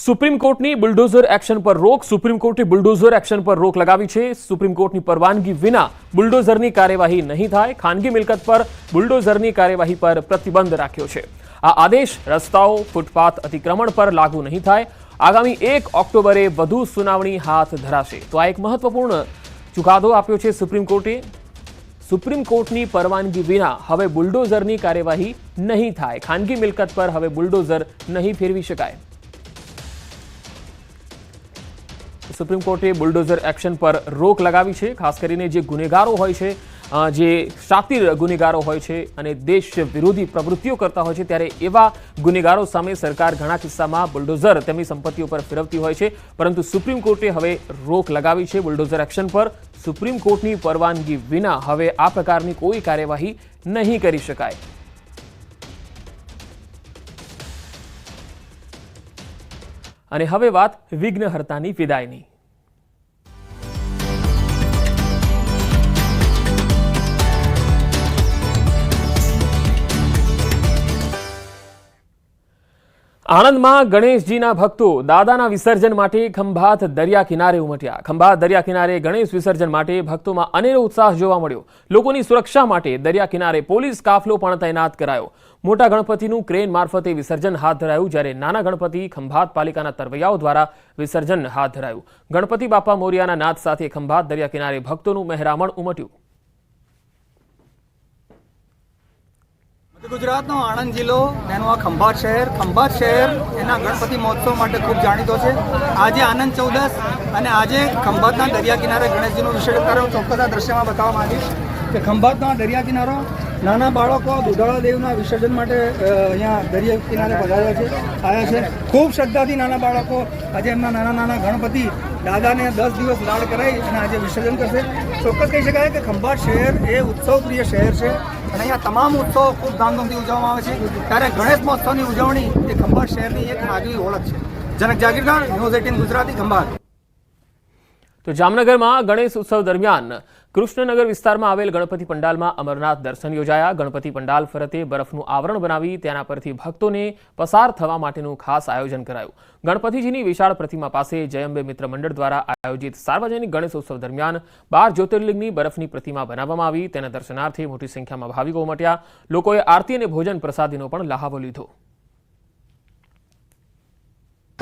Supreme કોર્ટની bulldozer action પર રોક સુપ્રીમ કોર્ટે બુલડોઝર એક્શન પર રોક લગાવી છે. સુપ્રીમ કોર્ટની પરવાનગી વિના બુલડોઝરની કાર્યવાહી નહીં થાય. ખાનગી મિલકત પર બુલડોઝરની કાર્યવાહી પર પ્રતિબંધ રાખ્યો છે. આ આદેશ રસ્તાઓ, ફૂટપાથ અતિક્રમણ પર લાગુ નહીં થાય. આગામી એક ઓક્ટોબરે વધુ સુનાવણી હાથ ધરાશે. તો આ એક મહત્વપૂર્ણ ચુકાદો આપ્યો છે સુપ્રીમ કોર્ટે. સુપ્રીમ કોર્ટની પરવાનગી વિના હવે બુલડોઝરની કાર્યવાહી નહીં થાય. ખાનગી મિલકત પર હવે બુલડોઝર નહીં ફેરવી શકાય. સુપ્રીમ કોર્ટે બુલડોઝર એક્શન પર રોક લગાવી છે, ખાસ કરીને જે ગુનેગારો હોય છે જે શાતિર ગુનેગારો હોય છે અને દેશ વિરોધી પ્રવૃત્તિઓ કરતા હોય છે, ત્યારે એવા ગુનેગારો સામે સરકાર ઘણા કિસ્સામાં બુલડોઝર તેમની સંપત્તિઓ પર ફેરવતી હોય છે. પરંતુ સુપ્રીમ કોર્ટે હવે રોક લગાવી છે બુલડોઝર એક્શન પર. સુપ્રીમ કોર્ટની પરવાનગી વિના હવે આ પ્રકારની કોઈ કાર્યવાહી નહીં કરી શકાય. અને હવે વાત વિઘ્નહર્તાની વિદાયની. આણંદમાં ગણેશજીના ભક્તો દાદાના વિસર્જન માટે ખંભાત દરિયા કિનારે ઉમટ્યા. ખંભાત દરિયા કિનારે ગણેશ વિસર્જન માટે ભક્તોમાં અનેરો ઉત્સાહ જોવા મળ્યો. લોકોની સુરક્ષા માટે દરિયા કિનારે પોલીસ કાફલો પણ તૈનાત કરાયો. મોટા ગણપતિનું ક્રેન મારફતે વિસર્જન હાથ ધરાયું, જ્યારે નાના ગણપતિ ખંભાત પાલિકાના તરવૈયાઓ દ્વારા વિસર્જન હાથ ધરાયું. ગણપતિ બાપા મોરિયાના નાદ સાથે ખંભાત દરિયા કિનારે ભક્તોનું મહેરામણ ઉમટ્યું. ગુજરાતનો આણંદ જિલ્લો, તેનું આ ખંભાત શહેર. ખંભાત શહેર એના ગણપતિ મહોત્સવ માટે ખૂબ જાણીતો છે. આજે આનંદ ચૌદસ અને આજે ખંભાતના દરિયા કિનારે ગણેશજીનું વિસર્જન કર્યો. ચોક્કસ આ દ્રશ્યમાં બતાવવા માંગીશ કે ખંભાતના દરિયા કિનારો નાના બાળકો દુધાળા દેવના વિસર્જન માટે અહીંયા દરિયા કિનારે પધાર્યા છે, આવ્યા છે. ખૂબ શ્રદ્ધાથી નાના બાળકો આજે એમના નાના નાના ગણપતિ દાદાને દસ દિવસ લાડ કરાવી અને આજે વિસર્જન કરશે. ચોક્કસ કહી શકાય કે ખંભાત શહેર એ ઉત્સવપ્રિય શહેર છે. અને અહીંયા તમામ ઉત્સવો ખૂબ ધામધૂમથી ઉજવવામાં આવે છે. ત્યારે ગણેશ મહોત્સવની ઉજવણી એ ખંભાત શહેરની એક આગવી ઓળખ છે. Janak Jagirdar, news eighteen Gujarati, Khambhat. તો જામનગરમાં ગણેશ ઉત્સવ દરમિયાન કૃષ્ણનગર વિસ્તારમાં આવેલ ગણપતિ પંડાલમાં અમરનાથ દર્શન યોજાયા. ગણપતિ પંડાલ ફરતે બરફનું આવરણ બનાવી તેના પરથી ભક્તોને પસાર થવા માટેનું ખાસ આયોજન કરાયું. ગણપતિજીની વિશાળ પ્રતિમા પાસે જયંબે મિત્ર મંડળ દ્વારા આયોજિત સાર્વજનિક ગણેશ ઉત્સવ દરમિયાન બાર જ્યોતિર્લિંગની બરફની પ્રતિમા બનાવવામાં આવી. તેના દર્શનાર્થે મોટી સંખ્યામાં ભાવિકો ઉમટ્યા. લોકોએ આરતી અને ભોજન પ્રસાદીનો પણ લહાવો લીધો.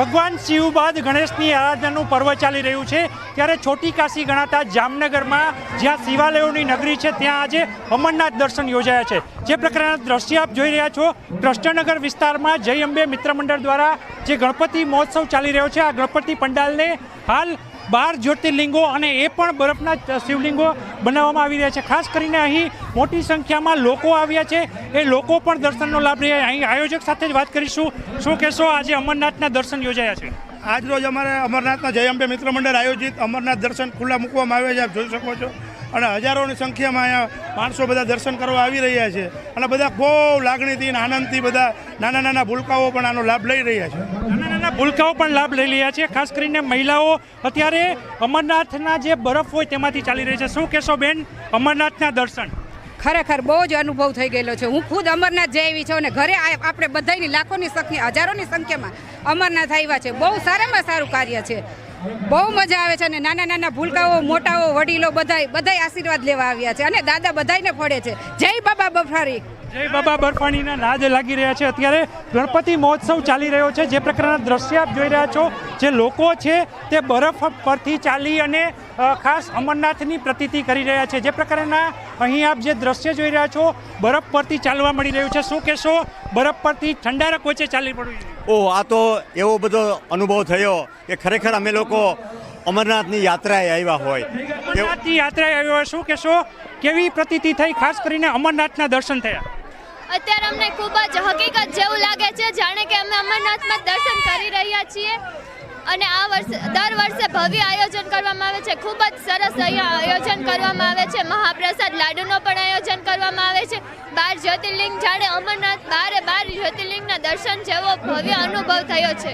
ભગવાન શિવ બાદ ગણેશની આરાધનાનું પર્વ ચાલી રહ્યું છે. ત્યારે છોટી કાશી ગણાતા જામનગરમાં જ્યાં શિવાલયોની નગરી છે, ત્યાં આજે અમરનાથ દર્શન યોજાયા છે. જે પ્રકારના દ્રશ્ય આપ જોઈ રહ્યા છો કૃષ્ણનગર વિસ્તારમાં જય અંબે મિત્ર મંડળ દ્વારા જે ગણપતિ મહોત્સવ ચાલી રહ્યો છે, આ ગણપતિ પંડાલને હાલ બાર જ્યોતિર્લિંગો અને એ પણ બરફના શિવલિંગો બનાવવામાં આવી રહ્યા છે. ખાસ કરીને અહીં મોટી સંખ્યામાં લોકો આવ્યા છે. એ લોકો પણ દર્શનનો લાભ રહ્યા અહીં આયોજક સાથે જ વાત કરીશું. શું કહેશો? આજે અમરનાથના દર્શન યોજાયા છે. આજ રોજ અમારે અમરનાથના જયંબે મિત્ર મંડળ આયોજિત અમરનાથ દર્શન ખુલ્લા મૂકવામાં આવ્યા છે. આપ જોઈ શકો છો. અને હજારોની સંખ્યામાં અહીંયા માણસો બધા દર્શન કરવા આવી રહ્યા છે. અને બધા બહુ લાગણીથી આનંદથી બધા નાના નાના ભૂલકાઓ પણ આનો લાભ લઈ રહ્યા છે. નાના પણ લાભ લઈ રહ્યા છે. ખાસ કરીને મહિલાઓ અત્યારે અમરનાથના જે બરફ હોય તેમાંથી ચાલી રહી છે. શું કહેશો બેન? અમરનાથના દર્શન. ખરેખર બહુ જ અનુભવ થઈ ગયેલો છે. હું ખુદ અમરનાથ જઈ આવી છું અને ઘરે આપણે બધાની લાખોની સંખ્યા, હજારોની સંખ્યામાં અમરનાથ આવ્યા છે. બહુ સારામાં સારું કાર્ય છે. બહુ મજા આવે છે અને નાના નાના ભૂલકાઓ, મોટાઓ, વડીલો બધાય બધાય આશીર્વાદ લેવા આવ્યા છે અને દાદા બધાયને ફળે છે. જય બાબા બફારી. જય બાબા બરફાણીના નાદ લાગી રહ્યા છે. અત્યારે ગણપતિ મહોત્સવ ચાલી રહ્યો છે. જે પ્રકારના દ્રશ્ય આપ જોઈ રહ્યા છો, જે લોકો છે તે બરફ પરથી ચાલી અને ખાસ અમરનાથની પ્રતીતિ કરી રહ્યા છે. જે પ્રકારના અહીં આપ જે દ્રશ્ય જોઈ રહ્યા છો બરફ પરથી ચાલવા મળી રહ્યું છે. શું કહેશો? બરફ પરથી ઠંડારક વચ્ચે ચાલી પડ્યું ઓહ આ તો એવો બધો અનુભવ થયો કે ખરેખર અમે લોકો અમરનાથની યાત્રાએ આવ્યા હોય. અમરનાથની યાત્રાએ આવ્યો હોય શું કહેશો? કેવી પ્રતીતિ થઈ ખાસ કરીને અમરનાથના દર્શન થયા? અત્યારે અમને ખૂબ જ હકીકત જેવું લાગે છે જાણે કે અમે અમરનાથમાં દર્શન કરી રહ્યા છીએ. અને આ વર્ષે દર વર્ષે ભવ્ય આયોજન કરવામાં આવે છે. ખૂબ જ સરસ અહીંયા આયોજન કરવામાં આવે છે. મહાપ્રસાદ લાડુનો પણ આયોજન કરવામાં આવે છે. બાર જ્યોતિર્લિંગ જાણે અમરનાથ બારે બાર જ્યોતિર્લિંગના દર્શન જેવો ભવ્ય અનુભવ થયો છે.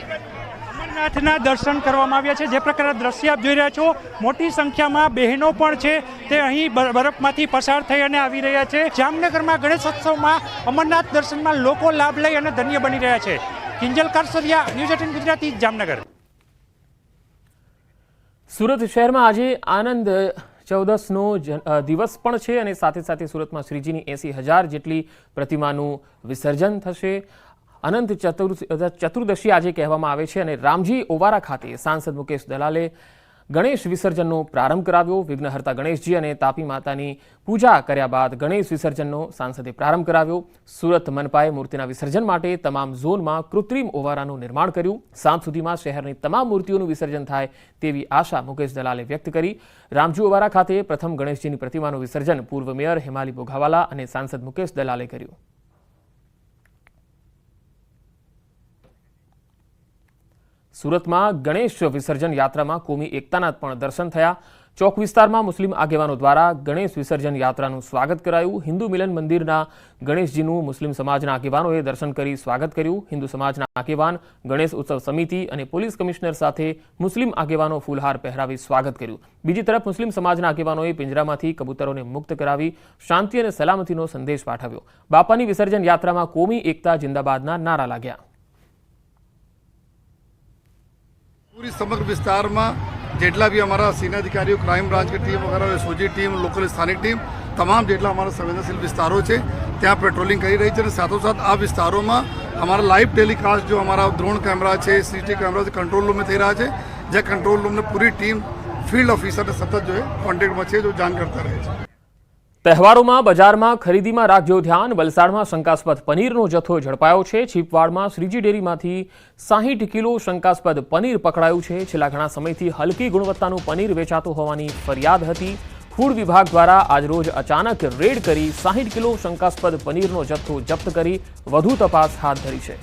અમરનાથના દર્શન કરવામાં આવ્યા છે. જે પ્રકારના દ્રશ્ય આપ જોઈ રહ્યા છો મોટી સંખ્યામાં બહેનો પણ છે. તે અહીં બરફમાંથી પસાર થઈ અને આવી રહ્યા છે. જામનગરમાં ગણેશોત્સવમાં અમરનાથ દર્શનમાં લોકો લાભ લઈ અને ધન્ય બની રહ્યા છે. Kinjal Karsariya news eighteen Gujarati Jamnagar. Surat શહેરમાં આજે આનંદ ચૌદસનો દિવસ પણ છે અને સાથે સાથે સુરતમાં શ્રીજીની એંસી હજાર જેટલી પ્રતિમાનું વિસર્જન થશે. અનંત ચતુર ચતુર્દશી આજે કહેવામાં આવે છે અને રામજી ઓવારા ખાતે સાંસદ મુકેશ દલાલે ગણેશ વિસર્જનનો પ્રારંભ કરાવ્યો. વિઘ્નહર્તા ગણેશજી અને તાપી માતાની પૂજા કર્યા બાદ ગણેશ વિસર્જનનો સાંસદે પ્રારંભ કરાવ્યો. સુરત મનપાએ મૂર્તિના વિસર્જન માટે તમામ ઝોનમાં કૃત્રિમ ઓવારાનું નિર્માણ કર્યું. સાંજ સુધીમાં શહેરની તમામ મૂર્તિઓનું વિસર્જન થાય તેવી આશા મુકેશ દલાલે વ્યક્ત કરી. રામજી ઓવારા ખાતે પ્રથમ ગણેશજીની પ્રતિમાનું વિસર્જન પૂર્વ મેયર હેમાલી બોઘાવાલા અને સાંસદ મુકેશ દલાલે કર્યું. સુરતમાં ગણેશ વિસર્જન યાત્રામાં કોમી એકતાના પણ દર્શન થયા. ચોક વિસ્તારમાં મુસ્લિમ આગેવાનો દ્વારા ગણેશ વિસર્જન યાત્રાનું સ્વાગત કરાયું. હિન્દુ મિલન મંદિરના ગણેશજીનું મુસ્લિમ સમાજના આગેવાનોએ દર્શન કરી સ્વાગત કર્યું. હિન્દુ સમાજના આગેવાન ગણેશ ઉત્સવ સમિતિ અને પોલીસ કમિશનર સાથે મુસ્લિમ આગેવાનો ફૂલહાર પહેરાવી સ્વાગત કર્યું. બીજી તરફ મુસ્લિમ સમાજના આગેવાનોએ પિંજરામાંથી કબૂતરોને મુક્ત કરાવી શાંતિ અને સલામતીનો સંદેશ પાઠવ્યો. બાપાની વિસર્જન યાત્રામાં કોમી એકતા જિંદાબાદના નારા લાગ્યા. પૂરી સમગ્ર વિસ્તારમાં જેટલા બી અમારા સીના અધિકારીઓ, ક્રાઇમ બ્રાન્ચ ટીમ વગેરે સોજી ટીમ લોકલ સ્થાનિક ટીમ, તમામ જેટલા અમારા સંવેદનશીલ વિસ્તારો છે, ત્યાં પેટ્રોલિંગ કરી રહી છે અને સાથોસાથ આ વિસ્તારોમાં અમારા લાઈવ ટેલિકાસ્ટ જો અમારા ડ્રોન કેમેરા છે સીસીટીવી કેમેરા છે, કંટ્રોલ રૂમમાં થઈ રહ્યા છે, જ્યાં કંટ્રોલ રૂમને પૂરી ટીમ, ફિલ્ડ ઓફિસરને સતત જો કોન્ટેક્ટમાં છે, જો જાણ કરતા રહે છે. તહેવારોમાં, બજારમાં ખરીદીમાં રાખજો ધ્યાન, વલસાડમાં શંકાસ્પદ પનીરનો જથ્થો ઝડપાયો છે. છીપવાડમાં શ્રીજી ડેરીમાંથી સાહીઠ કિલો શંકાસ્પદ પનીર પકડાયું છે. છેલ્લા ઘણા સમયથી હલકી ગુણવત્તાનું પનીર વેચાતું હોવાની ફરિયાદ હતી. ફૂડ વિભાગ દ્વારા આજરોજ અચાનક રેડ કરી સાહીઠ કિલો શંકાસ્પદ પનીરનો જથ્થો જપ્ત કરી વધુ તપાસ હાથ ધરી છે.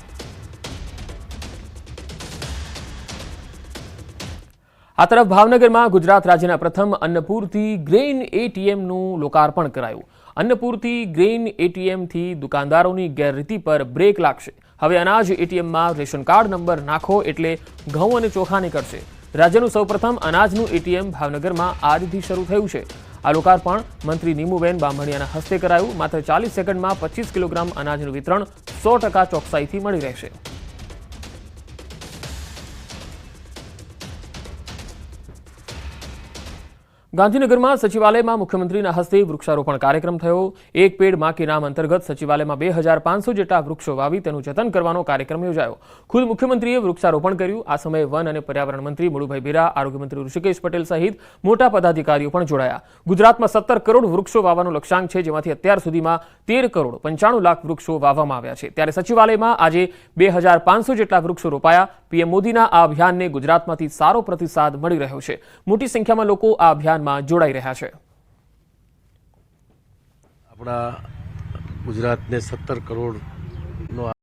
આ તરફ ભાવનગરમાં ગુજરાત રાજ્યના પ્રથમ અન્નપૂર્તિ ગ્રેઇન એટીએમનું લોકાર્પણ કરાયું. અન્નપૂર્તિ ગ્રેઇન એટીએમથી દુકાનદારોની ગેરરીતિ પર બ્રેક લાગશે. હવે અનાજ એટીએમમાં રેશન કાર્ડ નંબર નાખો એટલે ઘઉં અને ચોખાને કરશે. રાજ્યનું સૌપ્રથમ અનાજનું એટીએમ ભાવનગરમાં આજથી શરૂ થયું છે. આ લોકાર્પણ મંત્રી નીમુબેન બામણિયાના હસ્તે કરાયું. માત્ર ચાલીસ સેકન્ડમાં પચીસ કિલોગ્રામ અનાજનું વિતરણ સો ટકા ચોકસાઈથી મળી રહેશે. ગાંધીનગરમાં સચિવાલયમાં મુખ્યમંત્રીના હસ્તે વૃક્ષારોપણ કાર્યક્રમ થયો. એક પેડમાં કે નામ અંતર્ગત સચિવાલયમાં બે હજાર પાંચસો જેટલા વૃક્ષો વાવી તેનું જતન કરવાનો કાર્યક્રમ યોજાયો. ખુદ મુખ્યમંત્રીએ વૃક્ષારોપણ કર્યું. આ સમયે વન અને પર્યાવરણ મંત્રી મુળુભાઈ બેરા, આરોગ્ય મંત્રી ઋષિકેશ પટેલ સહિત મોટા પદાધિકારીઓ પણ જોડાયા. ગુજરાતમાં સત્તર કરોડ વૃક્ષો વાવવાનું લક્ષ્યાંક છે, જેમાંથી અત્યાર સુધીમાં તેર કરોડ પંચાણું લાખ વૃક્ષો વાવવામાં આવ્યા છે. ત્યારે સચિવાલયમાં આજે બે હજાર પાંચસો જેટલા વૃક્ષો રોપાયા. પીએમ મોદીના આ અભિયાનને ગુજરાતમાંથી સારો પ્રતિસાદ મળી રહ્યો છે. મોટી સંખ્યામાં લોકો આ અભિયાનમાં જોડાઈ રહ્યા છે. આપણા ગુજરાતને સત્તર કરોડનો